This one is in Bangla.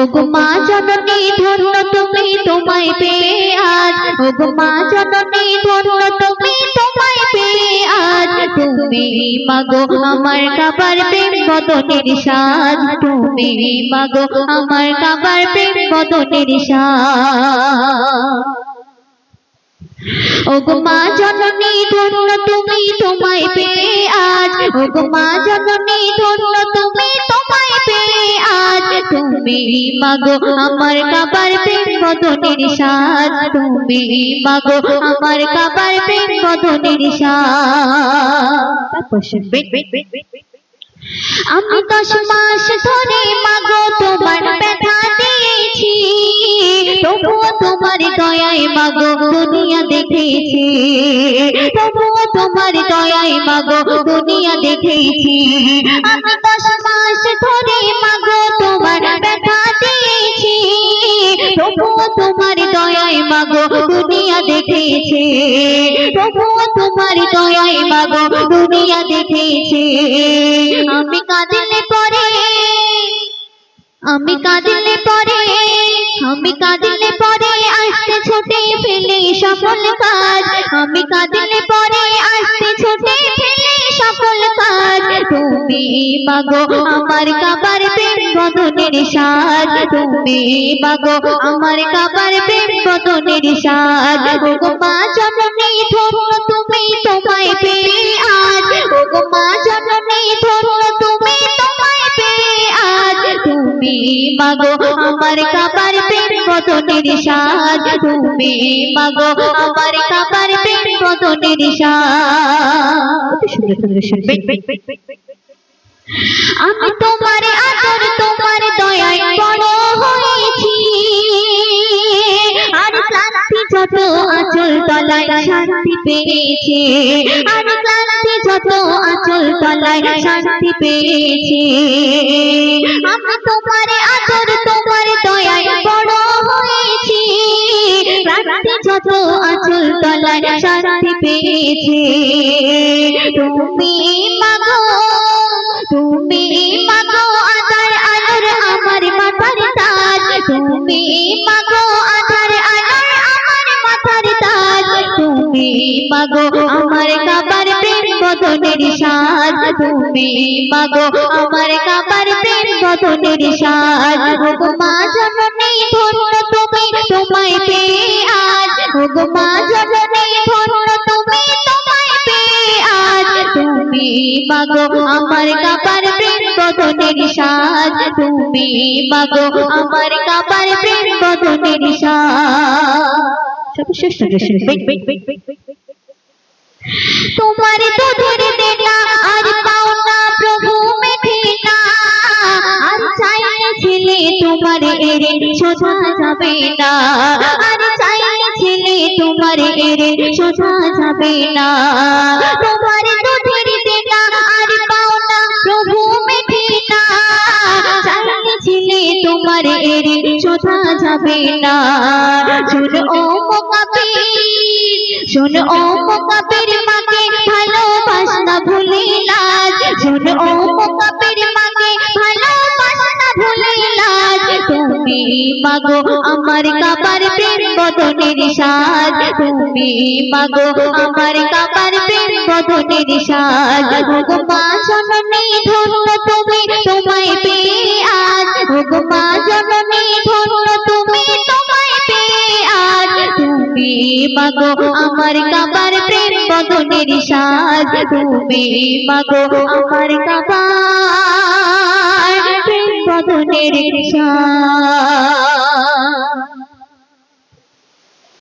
ওগো মা জননী ধন্য তুমি তোমায় পেয়ে আজ। ওগো মা জননী ধন্য তুমি তোমায় পেয়ে আজ। তুমি মাগো আমার কাবার প্রেম বদনের সাজ। তুমি মাগো আমার কাবার প্রেম বদনের ওগো মা জননী ধন্য তুমি তোমায় পেয়ে আজ। ওগো মা জননী ধন্য তুমি মাগো, আমার কাবার প্রেম বদনের সাজ। তুমি মাগো, আমার কাবার প্রেম বদনের আমি দশ মাস ধরে মাগো, তোমার ব্যথা দিয়েছি। তবুও দয়ায় মাগো, দুনিয়া দেখেছি। তবুও তোমার মাগো, দুনিয়া দেখেছি। আমি দশ মাস ধরে মাগো, তোমার ব্যথা দিয়েছি। তবুও তোমার মাগো, দুনিয়া দেখেছি। তবুও তোমার মাগো, দুনিয়া দেখেছি। আমি পরে, আমি ছোটে ফেলে সকল কাজ। আমি কাঁদিলে পরে আসতে ফেলে সকল কাজ। তুমি মাগো আমার কাবার প্রেম বদনের সাজ তুমি মাগো আমার কাবার প্রেম বদনের সাজ মা তুমি তোমায় পেয়ে আজ। মা তুমি তোমায় পেয়ে আজ। তুমি মাগো আমার কাবার প্রেম সাজ তুমি মাগো আমার কাবার সুন্দর আমি তোমার আদর, তোমার দয়ায় বড় হয়েছি। আর ক্লান্তি যত আচল তলায় শান্তি পেয়েছি। আর ক্লান্তি যত আচল তলায় শান্তি পেয়েছি। আমি তোমার আদর আচল তলার শান্তি পেয়েছে। তুমি মাগো তুমি মাগো আলোর আমার মাথার তাজ। তুমি মাগো, আধার আলোর আমার মাথার তাজ। তুমি মাগো, আমার বদনের সাজ তুমি মাগো আমার কাবার প্রেম বদনের সাজ ওগো মা জননী ধন্য তুমি তোমায় পেয়ে আজ ওগো মা জননী ধন্য তুমি তোমায় পেয়ে আজ তুমি মাগো আমার কাবার প্রেম বদনের সাজ তুমি মাগো আমার কাবার প্রেম বদনের সাজ সর্বশ্রেষ্ঠ শুনবে তোমার দুধের দেনা আর পাওনা প্রভু মেঠিনা আর চাইলে ছেলে তোমার এরে সোজা যাবে না। আর চাইলে ছেলে তোমার এরে সোজা যাবে না। যাবে না। শুন ও শোন ও মাকে লাজ। শোন ও মাকে লাজ। তুমি মাগো আমার কাবার প্রেম বদনের সাজ। তুমি মাগো আমার কাবার প্রেম বদনের সাজ। ওগো মা জননী মাগো আমার কাবার প্রেম বদনের সাজ তুমি মাগো আমার কাবার প্রেম বদনের সাজ।